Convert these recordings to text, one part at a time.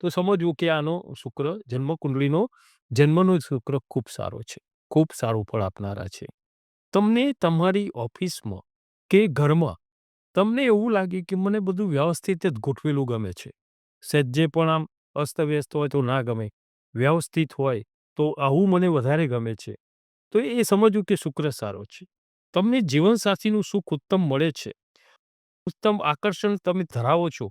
તો સમજવું કે આનો શુક્ર જન્મ કુંડલીનો જન્મનો શુક્ર ખૂબ સારો છે. ખૂબ સારું ફળ આપનારા છે. તમને તમારી ઓફિસમાં કે ઘરમાં તમને એવું લાગે કે મને બધું વ્યવસ્થિત જ ગોઠવેલું ગમે છે. સજ્જે પણ આમ અસ્તવ્યસ્ત હોય તો ના ગમે. વ્યવસ્થિત હોય તો આવું મને વધારે ગમે છે. તો એ સમજવું કે શુક્ર સારો છે. તમને જીવનસાથીનું સુખ ઉત્તમ મળે છે. ઉત્તમ આકર્ષણ તમે ધરાવો છો.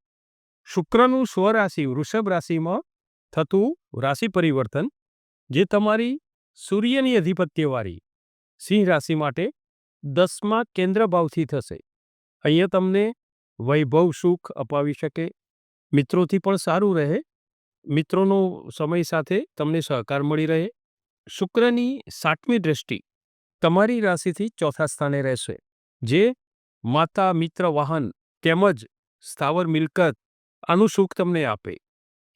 શુક્રનું સ્વરાશિ વૃષભ રાશિમાં થતું રાશિ પરિવર્તન, જે તમારી સૂર્યની અધિપત્યવાળી સિંહ રાશિ માટે દસમા કેન્દ્ર ભાવથી થશે. અહીંયા તમને વૈભવ સુખ અપાવી શકે, મિત્રોથી પણ સારું રહે, મિત્રોનો સમય સાથે તમને સહકાર મળી રહે. શુક્રની સાતમી દ્રષ્ટિ તમારી રાશિથી ચોથા સ્થાને રહેશે, જે માતા મિત્ર વાહન તેમજ સ્થાવર મિલકત આનું સુખ તમને આપે.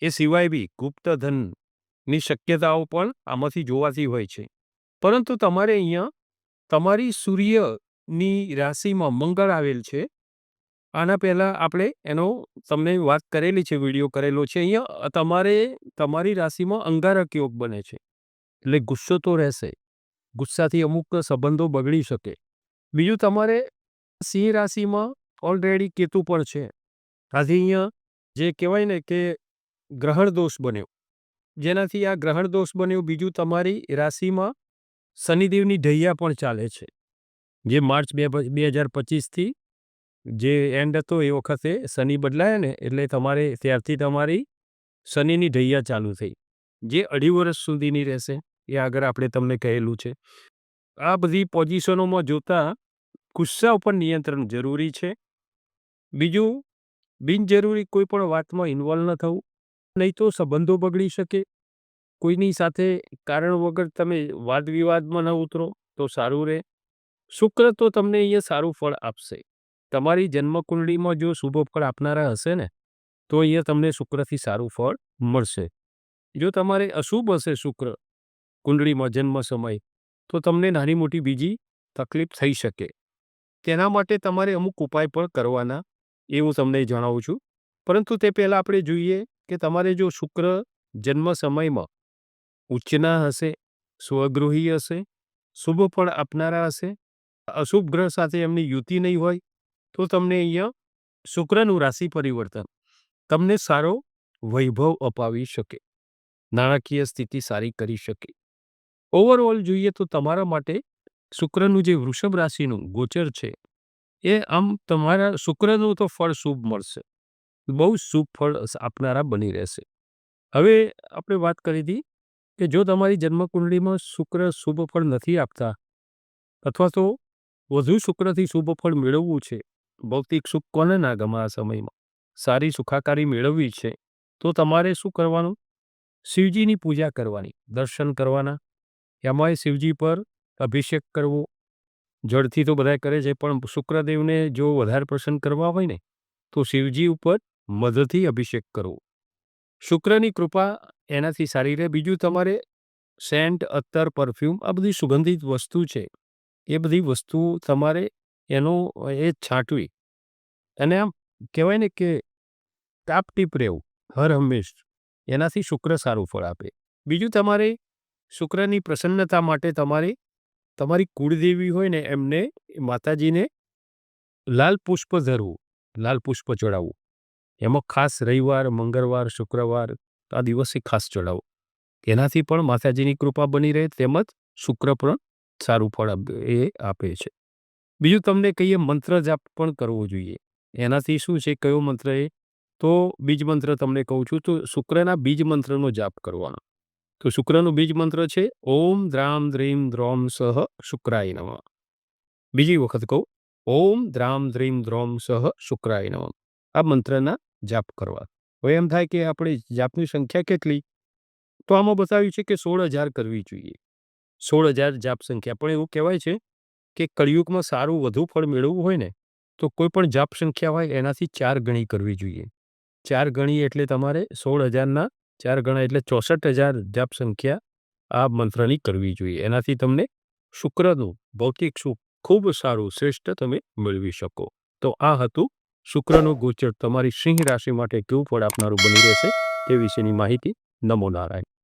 એ સિવાય બી ગુપ્ત ધનની શક્યતાઓ પણ આમાંથી જોવાતી હોય છે. પરંતુ તમારે અહીંયા તમારી સૂર્યની રાશિમાં મંગળ આવેલ છે. આના પહેલાં આપણે એનો તમને વાત કરેલી છે, વીડિયો કરેલો છે. અહીંયા તમારે તમારી રાશિમાં અંગારક યોગ બને છે. એટલે ગુસ્સો તો રહેશે. ગુસ્સાથી અમુક સંબંધો બગડી શકે. બીજું તમારે સિંહ રાશિમાં ઓલરેડી કેતુ પણ છે. આથી અહીંયા જે કહેવાય ને કે ગ્રહણ દોષ બન્યો. જેનાથી આ ગ્રહણ દોષ બન્યો, બીજું તમારી રાશિમાં શનિદેવની ઢૈયા પણ ચાલે છે. જે માર્ચ બે બે હજાર પચીસથી જે એન્ડ હતો એ વખતે શનિ બદલાયા ને, એટલે તમારે ત્યારથી તમારી શનિની ઢૈયા ચાલુ થઈ. જે અઢી વર્ષ સુધીની રહેશે, એ આગળ આપણે તમને કહેલું છે. આ બધી પોઝિશનોમાં જોતા ગુસ્સા ઉપર નિયંત્રણ જરૂરી છે. બીજું બિનજરૂરી કોઈ પણ વાતમાં ઇન્વોલ્વ ન થવું, નહીં તો સંબંધો બગડી શકે. કોઈની સાથે કારણ વગર તમે વાદ વિવાદમાં ન ઉતરો, તો સારું રહે. શુક્ર તો તમને અહીંયા સારું ફળ આપશે. તમારી જન્મકુંડળીમાં જો શુભ ફળ આપનારા હશે ને, તો અહીંયા તમને શુક્રથી સારું ફળ મળશે. જો તમારે અશુભ હશે શુક્ર કુંડળીમાં જન્મ સમય, તો તમને નાની મોટી બીજી તકલીફ થઈ શકે. તેના માટે તમારે અમુક ઉપાય પણ કરવાના. એ હું તમને જણાવું છું. પરંતુ તે પહેલાં આપણે જોઈએ કે તમારે જો શુક્ર જન્મ સમયમાં ઉચ્ચના હશે, સ્વગૃહી હશે, શુભ ફળ આપનારા હશે, અશુભ ગ્રહ સાથે એમની યુતિ નહીં હોય, તો તમને અહીંયા શુક્રનું રાશિ પરિવર્તન, તમને સારો વૈભવ અપાવી શકે, નાણાકીય સ્થિતિ સારી કરી શકે. ઓવરઓલ જોઈએ તો તમારા માટે શુક્રનું જે વૃષભ રાશિનું ગોચર છે એ આમ તમારા શુક્રનું તો ફળ શુભ મળશે. બહુ શુભ ફળ આપનારા બની રહેશે. હવે આપણે વાત કરી હતી કે જો તમારી જન્મકુંડળીમાં શુક્ર શુભ ફળ નથી આપતા અથવા તો વધુ શુક્રથી શુભ ફળ મેળવવું છે, ભૌતિક સુખ કોને ના ગમે આ સમયમાં? સારી સુખાકારી મેળવવી છે, તો તમારે શું કરવાનું? શિવજીની પૂજા કરવાની, દર્શન કરવાના. એમાંય શિવજી પર અભિષેક કરવો જળથી તો બધા કરે છે, પણ શુક્રદેવને જો વધારે પ્રસન્ન કરવા હોય ને, તો શિવજી ઉપર મધથી અભિષેક કરવો. શુક્રની કૃપા એનાથી સારી રહે. બીજું તમારે સેન્ટ, અત્તર, પરફ્યુમ આ બધી સુગંધિત વસ્તુ છે. એ બધી વસ્તુ તમારે એનો એ છાંટવી. અને આમ કહેવાય ને કે ટાપટીપ રહેવું, હર હંમેશ. એનાથી શુક્ર સારું ફળ આપે. બીજું તમારે શુક્રની પ્રસન્નતા માટે તમારે તમારી કુળદેવી હોય ને, એમને માતાજીને લાલ પુષ્પ ધરવું, લાલ પુષ્પ ચડાવવું. એમાં ખાસ રવિવાર, મંગળવાર, શુક્રવાર, આ દિવસે ખાસ ચડાવો એનાથી પણ માતાજીની કૃપા બની રહે, તેમજ શુક્ર પણ સારું ફળ એ આપે છે. બીજું તમને કહીએ, મંત્ર જાપ પણ કરવો જોઈએ. એનાથી શું છે, કયો મંત્ર એ? તો બીજ મંત્ર તમને કહું છું, તો શુક્રના બીજ મંત્રનો જાપ કરવાનો. તો શુક્રનો બીજ મંત્ર છે, ઓમ દ્રામ દ્રીમ દ્રોમ સહ શુક્રાય નમ. બીજી વખત કહું, ઓમ દ્રામ દ્રીમ દ્રોમ સહ શુક્રાય નમ. આ મંત્રના જાપ કરવા. હવે એમ થાય કે આપણે જાપની સંખ્યા કેટલી? તો આમાં બતાવ્યું છે કે સોળ હજાર કરવી જોઈએ. સોળ હજાર જાપ સંખ્યા. પણ એવું કહેવાય છે કે કળિયુગમાં સારું વધુ ફળ મેળવવું હોય ને, તો કોઈ પણ જાપ સંખ્યા હોય એનાથી ચાર ગણી કરવી જોઈએ. ચાર ગણી એટલે તમારે સોળ હજારના ચાર ગણા એટલે ચોસઠ હજાર જાપ સંખ્યા આ મંત્રની કરવી જોઈએ. એનાથી તમને શુક્રનું ભૌતિક સુખ ખૂબ સારું, શ્રેષ્ઠ તમે મેળવી શકો. તો આ હતું શુક્રનું ગોચર. તમારી સિંહ રાશિ માટે કેવું ફળ આપનારું બની રહેશે તે વિશેની માહિતી નમો નારાયણ.